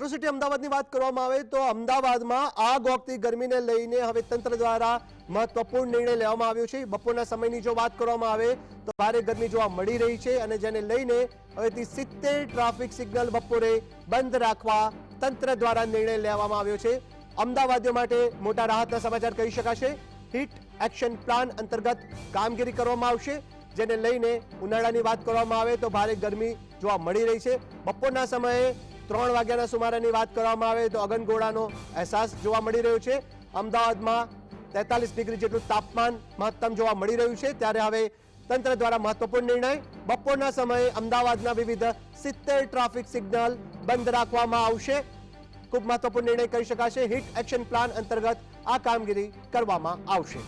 Metro city અમદાવાદની વાત કરવામાં આવે તો અમદાવાદમાં આગ વખતે ગરમીને લઈને હવે તંત્ર દ્વારા મહત્વપૂર્ણ નિર્ણય લેવામાં આવ્યો છે. બપોરના સમયની જો વાત કરવામાં આવે તો ભારે ગરમી જોવા મળી રહી છે અને જેને લઈને હવેથી સિત્તેર ટ્રાફિક સિગ્નલ બપોરે બંધ રાખવા તંત્ર દ્વારા નિર્ણય લેવામાં આવ્યો છે. અમદાવાદીઓ માટે મોટા રાહતના સમાચાર કહી શકાશે. હીટ એક્શન પ્લાન અંતર્ગત કામગીરી કરવામાં આવશે. જેને લઈને ઉનાળાની વાત કરવામાં આવે તો ભારે ગરમી જોવા મળી રહી છે. બપોરના સમયે ત્રણ વાગ્યાના સુમારાની વાત કરવામાં આવે તો અગનગોળાનો અહેસાસ જોવા મળી રહ્યો છે. અમદાવાદમાં તેતાલીસ ડિગ્રી જેટલું તાપમાન મહત્તમ જોવા મળી રહ્યું છે. ત્યારે હવે તંત્ર દ્વારા મહત્વપૂર્ણ નિર્ણય બપોરના સમયે અમદાવાદના વિવિધ સિત્તેર ટ્રાફિક સિગ્નલ બંધ રાખવામાં આવશે. ખૂબ મહત્વપૂર્ણ નિર્ણય કહી શકાશે. હિટ એક્શન પ્લાન અંતર્ગત આ કામગીરી કરવામાં આવશે.